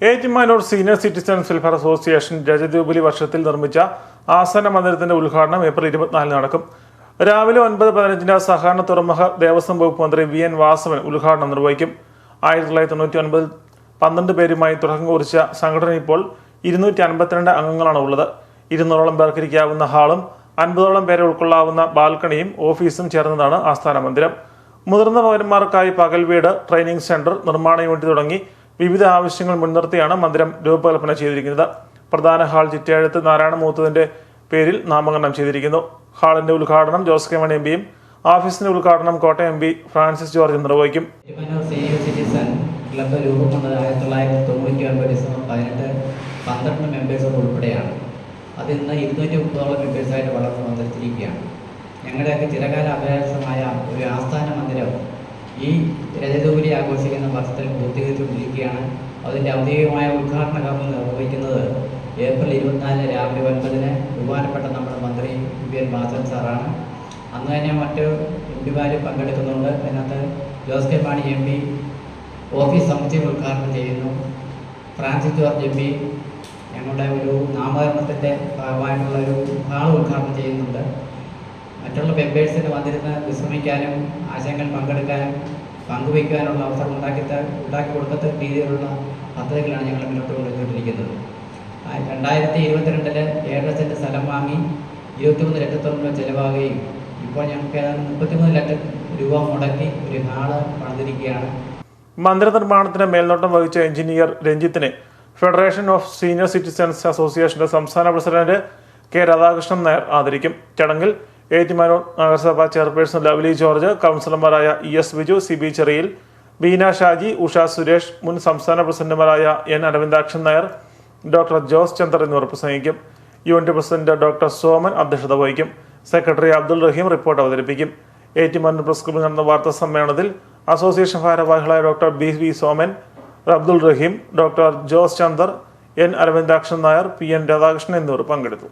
Ettumanoor senior citizens welfare association രജതജൂബിലി വർഷത്തിൽ നിർമ്മിച്ച ആസന മന്ദിരത്തിന്റെ ഉദ്ഘാടനം ഏപ്രിൽ ഇരുപത്തിനാലിന് നടക്കും. രാവിലെ ഒൻപത് പതിനഞ്ചിന് സഹകരണ തുറമുഖ ദേവസ്വം വകുപ്പ് മന്ത്രി വി എൻ വാസവൻ ഉദ്ഘാടനം നിർവഹിക്കും. ആയിരത്തി തൊള്ളായിരത്തി തൊണ്ണൂറ്റി ഒൻപതിൽ പന്ത്രണ്ട് പേരുമായി തുടക്കം കുറിച്ച സംഘടന ഇപ്പോൾ ഇരുന്നൂറ്റി അൻപത്തിരണ്ട് അംഗങ്ങളാണ് ഉള്ളത്. ഇരുന്നൂറോളം പേർക്ക് ഇരിക്കാവുന്ന ഹാളും അൻപതോളം പേരെ ഉൾക്കൊള്ളാവുന്ന ബാൽക്കണിയും ഓഫീസും ചേർന്നതാണ് ആസ്ഥാന മന്ദിരം. മുതിർന്ന പൗരന്മാർക്കായി പകൽ വീട് ട്രെയിനിങ് സെന്റർ നിർമ്മാണ യൂണിറ്റ് തുടങ്ങി വിവിധ ആവശ്യങ്ങൾ മുൻനിർത്തിയാണ് മന്ദിരം രൂപകൽപ്പന ചെയ്തിരിക്കുന്നത്. പ്രധാന ഹാൾ ചിറ്റേഴത്ത് നാരായണമൂത്തതിന്റെ പേരിൽ നാമകരണം ചെയ്തിരിക്കുന്നു. ഹാളിന്റെ ഉദ്ഘാടനം ജോസ് കെ മണി എം പിയും ഓഫീസിന്റെ ഉദ്ഘാടനം കോട്ടയം എം പി ഫ്രാൻസിസ് ജോർജ് നിർവഹിക്കും. പന്ത്രണ്ട് ഉൾപ്പെടെയാണ്. അത് ഇന്ന് ഇരുന്നൂറ്റി മുപ്പതോളം മെമ്പേഴ്സായിട്ട് വളർന്നു വന്നിരിക്കുകയാണ്. ഞങ്ങളുടെയൊക്കെ ചിരകാല അഭ്യാസമായ ഒരു ആസ്ഥാന മന്ദിരം ഈ രജതൂലി ആഘോഷിക്കുന്ന വർഷത്തിൽ പൂർത്തീകരിച്ചുകൊണ്ടിരിക്കുകയാണ് അതിന്റെ ഔദ്യോഗികമായ ഉദ്ഘാടന കർമ്മം നിർവഹിക്കുന്നത് ഏപ്രിൽ ഇരുപത്തിനാലിന് രാവിലെ ഒൻപതിന് ബഹുമാനപ്പെട്ട നമ്മുടെ മന്ത്രി വി എൻ ബാസൻ സാറാണ്. അന്ന് തന്നെ മറ്റ് എം പിമാർ പങ്കെടുക്കുന്നുണ്ട്. അതിനകത്ത് Jose K Mani M P office സമുച്ചയം ഉദ്ഘാടനം ചെയ്യുന്നു. ഫ്രാൻസിസ് ജോർജ് എം പി ഞങ്ങളുടെ ഒരു നാമകരണത്തിന്റെ ഭാഗമായിട്ടുള്ള ഒരു ഹാൾ ഉദ്ഘാടനം മറ്റുള്ള മെമ്പേഴ്സിന് വന്നിരുന്ന് വിശ്രമിക്കാനും ആശയങ്ങൾ പങ്കെടുക്കാനും പങ്കുവയ്ക്കാനുള്ള അവസരം ഉണ്ടാക്കി ഉണ്ടാക്കി കൊടുക്കത്ത രീതിയിലുള്ള പദ്ധതികളാണ് ഞങ്ങൾ മുന്നോട്ട് കൊണ്ടുവന്നിരിക്കുന്നത് ആ, രണ്ടായിരത്തി ഇരുപത്തിരണ്ടിൽ ഏഴര സെന്റ് സ്ഥലം വാങ്ങി ഇരുപത്തിമൂന്ന് ലക്ഷത്തോളം ചിലവാകുകയും ഇപ്പോൾ ഞങ്ങൾക്ക് ഏതാണ്ട് മുപ്പത്തിമൂന്ന് ലക്ഷം രൂപ മുടക്കി ഒരു ഹാൾ പണിതിരിക്കുകയാണ്. മന്ദിര നിർമ്മാണത്തിന് മേൽനോട്ടം വഹിച്ച എഞ്ചിനീയർ രഞ്ജിത്തിനെ ഫെഡറേഷൻ ഓഫ് സീനിയർ സിറ്റിസൺസ് അസോസിയേഷന്റെ സംസ്ഥാന പ്രസിഡന്റ് കെ രാധാകൃഷ്ണൻ നായർ ആദരിക്കും. ചടങ്ങിൽ ഏറ്റുമാനൂർ നഗരസഭാ ചെയർപേഴ്സൺ ലവ്ലി ജോർജ് കൗൺസിലർമാരായ E S Biju C B Cheriyil Beena Shaji Usha Suresh മുൻ സംസ്ഥാന പ്രസിഡന്റുമാരായ എൻ അരവിന്ദാക്ഷൻ നായർ ഡോക്ടർ ജോസ് ചന്ദ്ര എന്നിവർ പ്രസംഗിക്കും. യൂണിറ്റ് പ്രസിഡന്റ് ഡോക്ടർ സോമൻ അധ്യക്ഷത വഹിക്കും. സെക്രട്ടറി അബ്ദുൾ റഹീം റിപ്പോർട്ട് അവതരിപ്പിക്കും. ഏറ്റുമാനൂർ പ്രസ് ക്ലബ്ബിൽ നടന്ന വാർത്താ സമ്മേളനത്തിൽ അസോസിയേഷൻ ഭാരവാഹികളായ doctor B V Soman Abdul Rahim doctor Jose Chander N Aravindakshan Nair P N Radhakrishnan എന്നിവർ പങ്കെടുത്തു.